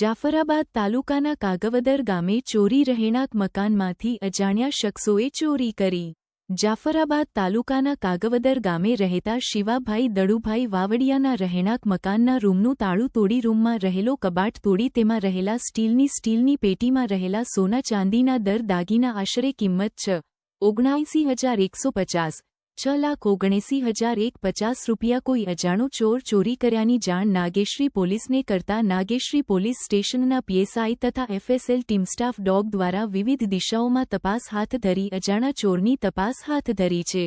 જાફરાબાદ તાલુકાના કાગવદર ગામે ચોરી રહેણાંક મકાનમાંથી અજાણ્યા શખ્સોએ ચોરી કરી. જાફરાબાદ તાલુકાના કાગવદર ગામે રહેતા શિવાભાઈ દડુભાઈ વાવડિયાના રહેણાંક મકાનના રૂમનું તાળું તોડી રૂમમાં રહેલો કબાટ તોડી તેમાં રહેલા સ્ટીલની સ્ટીલની પેટીમાં રહેલા સોના ચાંદીના દર દાગીના આશરે કિંમત છ. ઓગણાએંસી હજાર એકસો પચાસ. છ લાખ ઓગણએંસી હજાર એક પચાસ રૂપિયા કોઈ અજાણો ચોર ચોરી કર્યાની જાણ નાગેશ્રી પોલીસને કરતા નાગેશ્રી પોલીસ સ્ટેશનના પીએસઆઈ તથા એફએસએલ ટીમ સ્ટાફ ડોગ દ્વારા વિવિધ દિશાઓમાં તપાસ હાથ ધરી અજાણા ચોરની તપાસ હાથ ધરી છે.